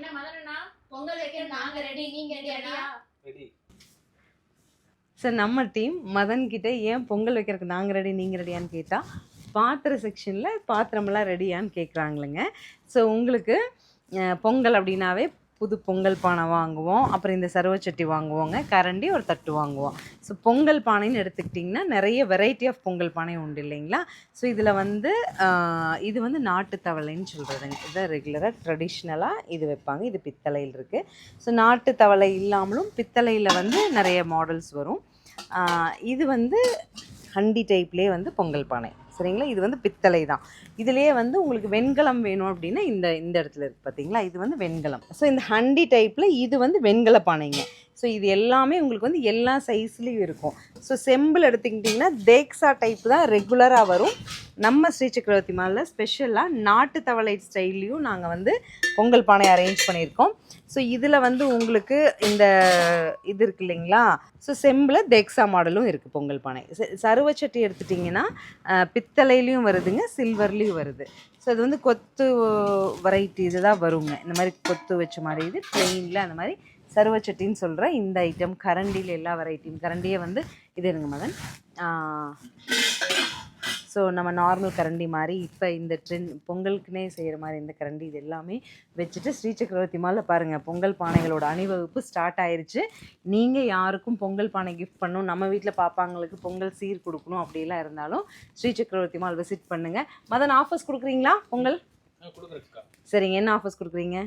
என்ன மதனா பொங்கல் வைக்க நாங்க ரெடி நீங்க ரெடியா ரெடி சார் நம்ம டீம் மதன் கிட்ட ஏன் பொங்கல் வைக்கிறதுக்கு நாங்கள் ரெடி நீங்கள் ரெடியான்னு கேட்டால் பாத்திர செக்ஷனில் பாத்திரமெல்லாம் ரெடியான்னு கேட்குறாங்களுங்க ஸோ உங்களுக்கு பொங்கல் அப்படின்னாவே புது பொங்கல் பானை வாங்குவோம். அப்புறம் இந்த சருவச்சட்டி வாங்குவோங்க. கரண்டி ஒரு தட்டு வாங்குவோம். ஸோ பொங்கல் பானைன்னு எடுத்துக்கிட்டிங்கன்னா நிறைய வெரைட்டி ஆஃப் பொங்கல் பானை உண்டு இல்லைங்களா? ஸோ இதில் வந்து இது வந்து நாட்டு தவளைன்னு சொல்கிறதுங்க இதுதான் ரெகுலராக ட்ரெடிஷ்னலாக இது வைப்பாங்க. இது பித்தளையில் இருக்குது ஸோ நாட்டு தவளை இல்லாமலும் பித்தளையில் வந்து நிறைய மாடல்ஸ் வரும். இது வந்து ஹண்டி டைப்லேயே வந்து பொங்கல் பானை. சரிங்களா? இது வந்து பித்தளை தான் இதுலேயே வந்து உங்களுக்கு வெண்கலம் வேணும் அப்படின்னா இந்த இந்த இடத்துல இருக்குது பார்த்தீங்களா இது வந்து வெண்கலம். ஸோ இந்த ஹண்டி டைப்பில் இது வந்து வெண்கல பானைங்க. ஸோ இது எல்லாமே உங்களுக்கு வந்து எல்லா சைஸ்லேயும் இருக்கும். ஸோ செம்பிள் எடுத்துக்கிட்டிங்கன்னா தேக்ஸா டைப் தான் ரெகுலராக வரும். நம்ம ஸ்ரீ சக்கரவர்த்தி மாலில் ஸ்பெஷலாக நாட்டு தவளை ஸ்டைல்லையும் நாங்கள் வந்து பொங்கல் பானை அரேஞ்ச் பண்ணியிருக்கோம். ஸோ இதில் வந்து உங்களுக்கு இந்த இது இருக்கு இல்லைங்களா? ஸோ செம்பில் தேக்ஸா மாடலும் இருக்குது பொங்கல் பானை. சருவச்சட்டி எடுத்துட்டிங்கன்னா பித்தளையிலையும் வருதுங்க சில்வர்லேயும் வருது. ஸோ அது வந்து கொத்து வெரைட்டி இது தான் வருங்க. இந்த மாதிரி கொத்து வச்ச மாதிரி இது ப்ளெயினில் அந்த மாதிரி சருவச்சட்டின்னு சொல்கிற இந்த ஐட்டம் கரண்டியில் எல்லா வெரைட்டியும் கரண்டியே வந்து இது இருங்க மதன் ஸோ நம்ம நார்மல் கரண்டி மாதிரி இப்போ இந்த ட்ரெண்ட் பொங்கலுக்குனே செய்கிற மாதிரி இந்த கரண்டி இது எல்லாமே வச்சுட்டு ஸ்ரீ சக்கரவர்த்தி மாலில் பாருங்கள் பொங்கல் பானைகளோட அணிவகுப்பு ஸ்டார்ட் ஆயிருச்சு. நீங்கள் யாருக்கும் பொங்கல் பானை கிஃப்ட் பண்ணணும் நம்ம வீட்டில் பாப்பாங்களுக்கு பொங்கல் சீர் கொடுக்கணும் அப்படிலாம் இருந்தாலும் ஸ்ரீ சக்கரவர்த்தி மால் விசிட் பண்ணுங்கள் மதன் ஆஃபர்ஸ் கொடுக்குறீங்களா பொங்கல்? சரிங்க. என்ன ஆஃபர்ஸ் கொடுக்குறீங்க?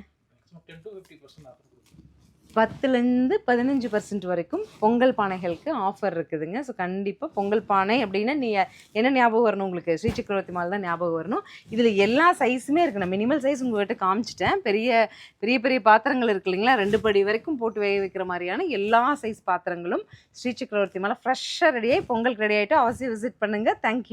பத்துலேருந்து பதினஞ்சு பர்சன்ட் வரைக்கும் பொங்கல் பானைகளுக்கு ஆஃபர் இருக்குதுங்க. ஸோ கண்டிப்பாக பொங்கல் பானை அப்படின்னா நீ என்ன ஞாபகம் வரணும் உங்களுக்கு? ஸ்ரீ சக்கரவர்த்தி மால் தான் ஞாபகம் வரணும். இதில் எல்லா சைஸுமே இருக்கு. நான் மினிமல் சைஸ் உங்கள்கிட்ட காமிச்சிட்டேன். பெரிய பெரிய பெரிய பாத்திரங்கள் இருக்கு இல்லைங்களா? ரெண்டு படி வரைக்கும் போட்டு வேக வைக்கிற மாதிரியான எல்லா சைஸ் பாத்திரங்களும் ஸ்ரீ சக்கரவர்த்தி மாலை ஃப்ரெஷ்ஷாக ரெடியாகி பொங்கலுக்கு ரெடி ஆகிட்டு அவசியம் விசிட் பண்ணுங்கள் தேங்க்யூ